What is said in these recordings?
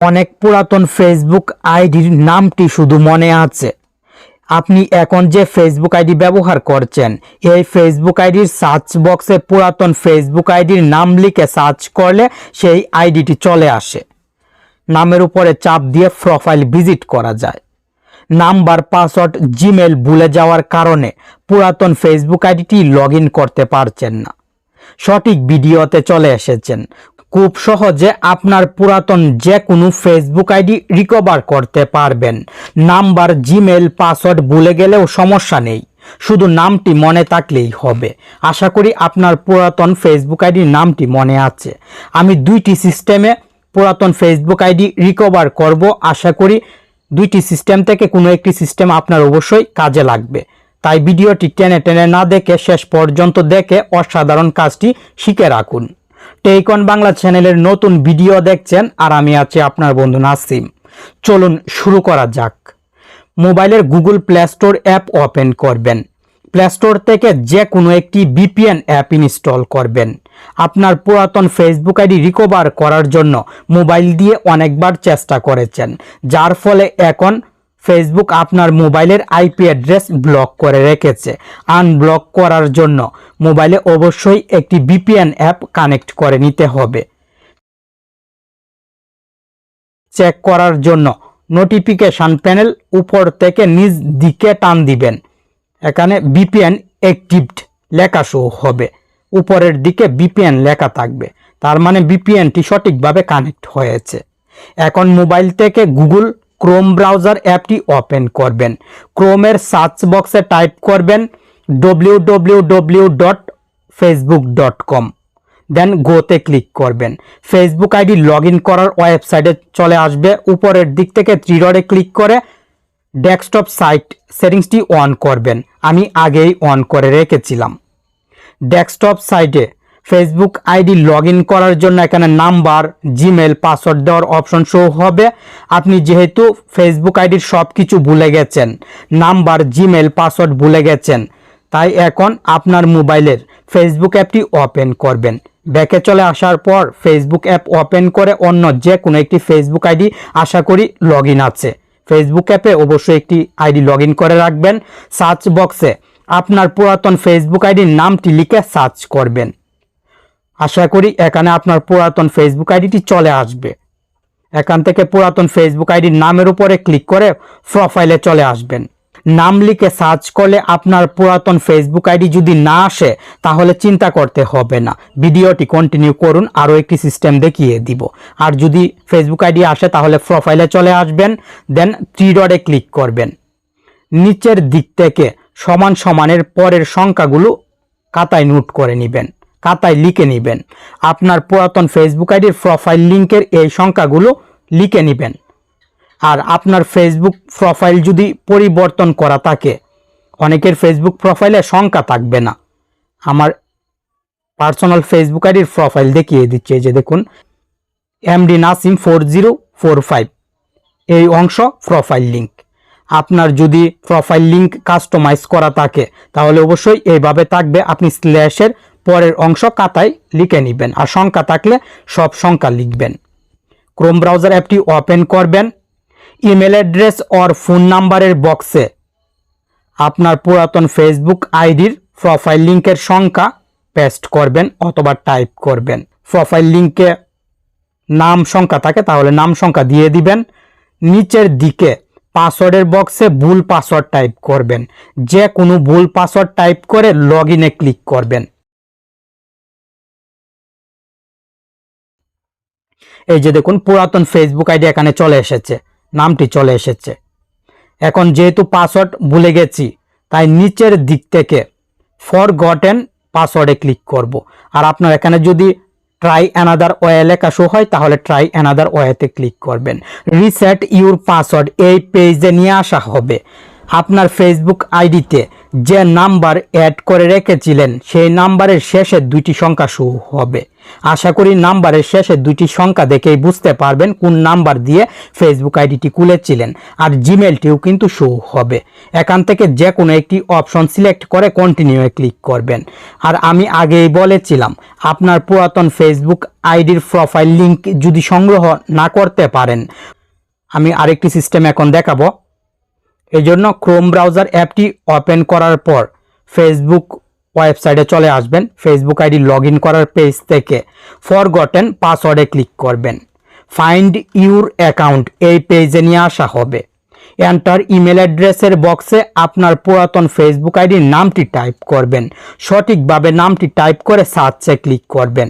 অনেক পুরাতন ফেসবুক আইডির নামটি শুধু মনে আছে। আপনি এখন যে ফেসবুক আইডি ব্যবহার করছেন, এই ফেসবুক আইডির সার্চ বক্সে পুরাতন ফেসবুক আইডির নাম লিখে সার্চ করলে সেই আইডিটি চলে আসে। নামের উপরে চাপ দিয়ে প্রোফাইল ভিজিট করা যায়। নাম্বার পাসওয়ার্ড জিমেল ভুলে যাওয়ার কারণে পুরাতন ফেসবুক আইডিটি লগ করতে পারছেন না। সঠিক ভিডিওতে চলে এসেছেন। খুব সহজে আপনার পুরাতন যে কোনো ফেসবুক আইডি রিকভার করতে পারবেন। নাম্বার জিমেল পাসওয়ার্ড ভুলে গেলেও সমস্যা নেই। শুধু নামটি মনে থাকলেই হবে। আশা করি আপনার পুরাতন ফেসবুক আইডির নামটি মনে আছে। আমি দুইটি সিস্টেমে পুরাতন ফেসবুক আইডি রিকভার করব। আশা করি দুইটি সিস্টেম থেকে কোনো একটি সিস্টেম আপনার অবশ্যই কাজে লাগবে। তাই ভিডিওটি টেনে টেনে না দেখে শেষ পর্যন্ত দেখে অসাধারণ কাজটি শিখে রাখুন। টেইকন বাংলা চ্যানেলের নতুন ভিডিও দেখছেন আর আমি আছি আপনার বন্ধু নাসিম। চলুন শুরু করা যাক। মোবাইলের Google play store app open করবেন। প্লে স্টোর থেকে যে কোনো একটি বিপিএন অ্যাপ ইনস্টল করবেন। আপনার পুরাতন ফেসবুক আইডি রিকভার করার জন্য মোবাইল দিয়ে অনেকবার চেষ্টা করেছেন। যার ফলে এখন ফেসবুক আপনার মোবাইলের আইপি অ্যাড্রেস ব্লক করে রেখেছে। আনব্লক করার জন্য মোবাইলে অবশ্যই একটি বিপিএন অ্যাপ কানেক্ট করে নিতে হবে। চেক করার জন্য নোটিফিকেশন প্যানেল উপর থেকে নিচ দিকে টান দিবেন। এখানে বিপিএন অ্যাক্টিভড লেখা শো হবে। উপরের দিকে বিপিএন লেখা থাকবে। তার মানে বিপিএনটি সঠিকভাবে কানেক্ট হয়েছে। এখন মোবাইল থেকে গুগল ক্রোম ব্রাউজার অ্যাপটি ওপেন করবেন। ক্রোমের সার্চ বক্সে টাইপ করবেন W W W dot Facebook dot com দেন গোতে ক্লিক করবেন। ফেসবুক আইডি লগ করার ওয়েবসাইটে চলে আসবে। উপরের দিক থেকে ডটে ক্লিক করে ডেস্কটপ সাইট সেটিংসটি অন করবেন। আমি আগেই অন করে রেখেছিলাম। ডেস্কটপ সাইটে ফেসবুক আইডি লগ ইন করার জন্য এখানে নাম্বার জিমেল পাসওয়ার্ড দেওয়ার অপশন শো হবে। আপনি যেহেতু ফেসবুক আইডির সব কিছু ভুলে গেছেন, নাম্বার জিমেল পাসওয়ার্ড ভুলে গেছেন, তাই এখন আপনার মোবাইলের ফেসবুক অ্যাপটি ওপেন করবেন। ব্যাকে চলে আসার পর ফেসবুক অ্যাপ ওপেন করে অন্য যে কোনো একটি ফেসবুক আইডি আশা করি লগ আছে। ফেসবুক অ্যাপে অবশ্যই একটি আইডি লগ করে রাখবেন। সার্চ বক্সে আপনার পুরাতন ফেসবুক আইডির নামটি লিখে সার্চ করবেন। আশা করি এখানে আপনার পুরাতন ফেসবুক আইডিটি চলে আসবে। এখান থেকে পুরাতন ফেসবুক আইডির নামের উপরে ক্লিক করে প্রোফাইলে চলে আসবেন। নাম লিখে সার্চ করলে আপনার পুরাতন ফেসবুক আইডি যদি না আসে, তাহলে চিন্তা করতে হবে না। ভিডিওটি কন্টিনিউ করুন, আরও একটি সিস্টেম দেখিয়ে দিব। আর যদি ফেসবুক আইডি আসে, তাহলে প্রোফাইলে চলে আসবেন দেন থ্রি ডটে ক্লিক করবেন। নিচের দিক থেকে সমান সমানের পরের সংখ্যাগুলো খাতায় নোট করে নেবেন। খাতায় লিখে নেবেন। আপনার পুরাতন ফেসবুক আইডির প্রোফাইল লিংকের এই সংখ্যাগুলো লিখে নেবেন। আর আপনার ফেসবুক প্রোফাইল যদি পরিবর্তন করা থাকে, অনেকের ফেসবুক প্রোফাইলে সংখ্যা থাকবে না। আমার পার্সোনাল ফেসবুক আইডির প্রোফাইল দেখিয়ে দিচ্ছে যে দেখুন MD Nasim four zero four five এই অংশ প্রোফাইল লিঙ্ক আপনার যদি প্রোফাইল লিঙ্ক কাস্টমাইজ করা থাকে, তাহলে অবশ্যই এইভাবে থাকবে। আপনি স্ল্যাশের পরের অংশ খাতায় লিখে নেবেন আর সংখ্যা থাকলে সব সংখ্যা লিখবেন। ক্রোম ব্রাউজার অ্যাপটি ওপেন করবেন। ইমেল অ্যাড্রেস অর ফোন নাম্বারের বক্সে আপনার পুরাতন ফেসবুক আইডির প্রোফাইল লিংকের সংখ্যা পেস্ট করবেন অথবা টাইপ করবেন। প্রোফাইল লিঙ্কে নাম সংখ্যা থাকে তাহলে নাম সংখ্যা দিয়ে দিবেন। নিচের দিকে পাসওয়ার্ডের বক্সে ভুল পাসওয়ার্ড টাইপ করবেন। যে কোনো ভুল পাসওয়ার্ড টাইপ করে লগ ক্লিক করবেন। এই যে দেখুন, পুরাতন ফেসবুক আইডি এখানে চলে এসেছে, নামটি চলে এসেছে। এখন যেহেতু পাসওয়ার্ড ভুলে গেছি, তাই নিচের দিক থেকে ফর গটেন পাসওয়ার্ডে ক্লিক করব। আর আপনার এখানে যদি ট্রাই অ্যানাদার ওয়ে লেখা শো হয়, তাহলে ট্রাই অ্যানাদার ওয়েতে ক্লিক করবেন। রিসেট ইউর পাসওয়ার্ড এই পেজে নিয়ে আসা হবে। আপনার ফেসবুক আইডিতে যে নাম্বার অ্যাড করে রেখেছিলেন, সেই নাম্বারের শেষে দুইটি সংখ্যা শো হবে। আশা করি নাম্বারের শেষে দুইটি সংখ্যা দেখেই বুঝতে পারবেন কোন নাম্বার দিয়ে ফেসবুক আইডিটি খুলেছিলেন, আর জিমেলটিও কিন্তু শো হবে। এখান থেকে যে কোনো একটি অপশন সিলেক্ট করে কন্টিনিউয়ে ক্লিক করবেন। আর আমি আগেই বলেছিলাম, আপনার পুরাতন ফেসবুক আইডির প্রোফাইল লিংক যদি সংগ্রহ না করতে পারেন, আমি আরেকটি সিস্টেম এখন দেখাবো। এই জন্য ক্রোম ব্রাউজার অ্যাপটি ওপেন করার পর ফেসবুক ওয়েবসাইটে চলে আসবেন। ফেসবুক আইডি লগ করার পেজ থেকে ফরগটেন পাসওয়ার্ডে ক্লিক করবেন। ফাইন্ড ইউর অ্যাকাউন্ট এই পেজে নিয়ে আসা হবে। এন্টার ইমেল অ্যাড্রেসের বক্সে আপনার পুরাতন ফেসবুক আইডির নামটি টাইপ করবেন। সঠিকভাবে নামটি টাইপ করে সার্চে ক্লিক করবেন।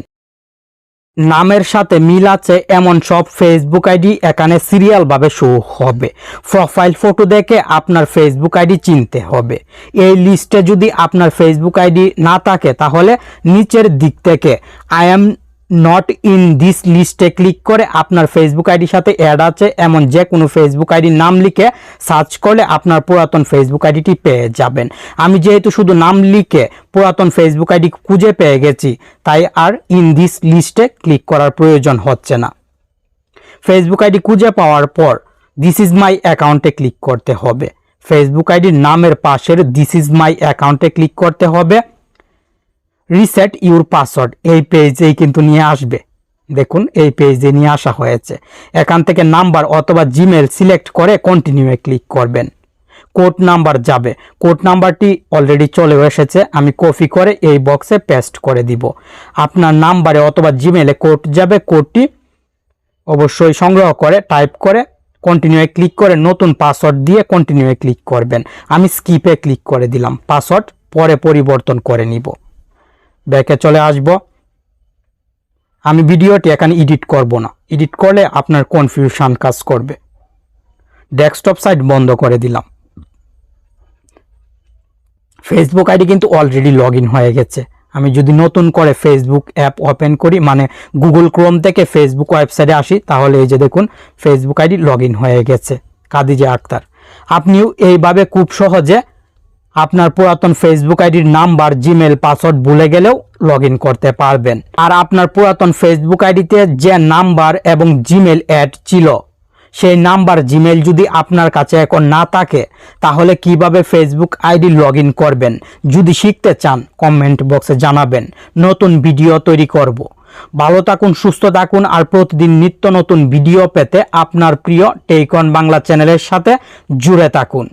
নামের সাথে মিল আছে এমন সব ফেসবুক আইডি এখানে সিরিয়ালভাবে শো হবে। প্রোফাইল ফটো দেখে আপনার ফেসবুক আইডি চিনতে হবে। এই লিস্টে যদি আপনার ফেসবুক আইডি না থাকে, তাহলে নিচের দিক থেকে I am not in this লিস্টে ক্লিক করে আপনার ফেসবুক আইডির সাথে অ্যাড আছে, এমন যে কোনো ফেসবুক আইডির নাম লিখে সার্চ করলে আপনার পুরাতন ফেসবুক আইডিটি পেয়ে যাবেন। আমি যেহেতু শুধু নাম লিখে পুরাতন ফেসবুক আইডি খুঁজে পেয়ে গেছি, তাই আর ইন দিস লিস্টে ক্লিক করার প্রয়োজন হচ্ছে না। ফেসবুক আইডি খুঁজে পাওয়ার পর দিস ইজ মাই অ্যাকাউন্টে ক্লিক করতে হবে। ফেসবুক আইডির নামের পাশের দিস ইজ মাই অ্যাকাউন্টে ক্লিক করতে হবে। রিসেট ইউর পাসওয়ার্ড এই পেজেই কিন্তু নিয়ে আসবে। দেখুন, এই পেজে নিয়ে আসা হয়েছে। এখান থেকে নাম্বার অথবা জিমেল সিলেক্ট করে কন্টিনিউয়ে ক্লিক করবেন। কোড নাম্বার যাবে। কোড নাম্বারটি অলরেডি চলে এসেছে। আমি কপি করে এই বক্সে পেস্ট করে দিব। আপনার নাম্বারে অথবা জিমেলে কোড যাবে। কোডটি অবশ্যই সংগ্রহ করে টাইপ করে কন্টিনিউয়ে ক্লিক করে নতুন পাসওয়ার্ড দিয়ে কন্টিনিউয়ে ক্লিক করবেন। আমি স্কিপে ক্লিক করে দিলাম। পাসওয়ার্ড পরে পরিবর্তন করে নিব। ব্যাকে চলে আসব। আমি ভিডিওটি এখানে এডিট করব না। এডিট করলে আপনার কনফিউশন কাজ করবে। ডেস্কটপ সাইট বন্ধ করে দিলাম। ফেসবুক আইডি কিন্তু অলরেডি লগ হয়ে গেছে। আমি যদি নতুন করে ফেসবুক অ্যাপ ওপেন করি মানে গুগল ক্রোম থেকে ফেসবুক ওয়েবসাইটে আসি, তাহলে এই যে দেখুন ফেসবুক আইডি লগ হয়ে গেছে। কাদিজা আক্তার। আপনিও এইভাবে খুব সহজে আপনার পুরাতন ফেসবুক আইডির নাম্বার জিমেল পাসওয়ার্ড ভুলে গেলেও লগ করতে পারবেন। আর আপনার পুরাতন ফেসবুক আইডিতে যে নাম্বার এবং জিমেল অ্যাড ছিল, সেই নাম্বার জিমেল যদি আপনার কাছে এখন না থাকে, তাহলে কীভাবে ফেসবুক আইডি লগ করবেন? যদি শিখতে চান কমেন্ট বক্সে জানাবেন। নতুন ভিডিও তৈরি করব। ভালো থাকুন, সুস্থ থাকুন, আর প্রতিদিন নিত্য নতুন ভিডিও পেতে আপনার প্রিয় টেইকন বাংলা চ্যানেলের সাথে জুড়ে থাকুন।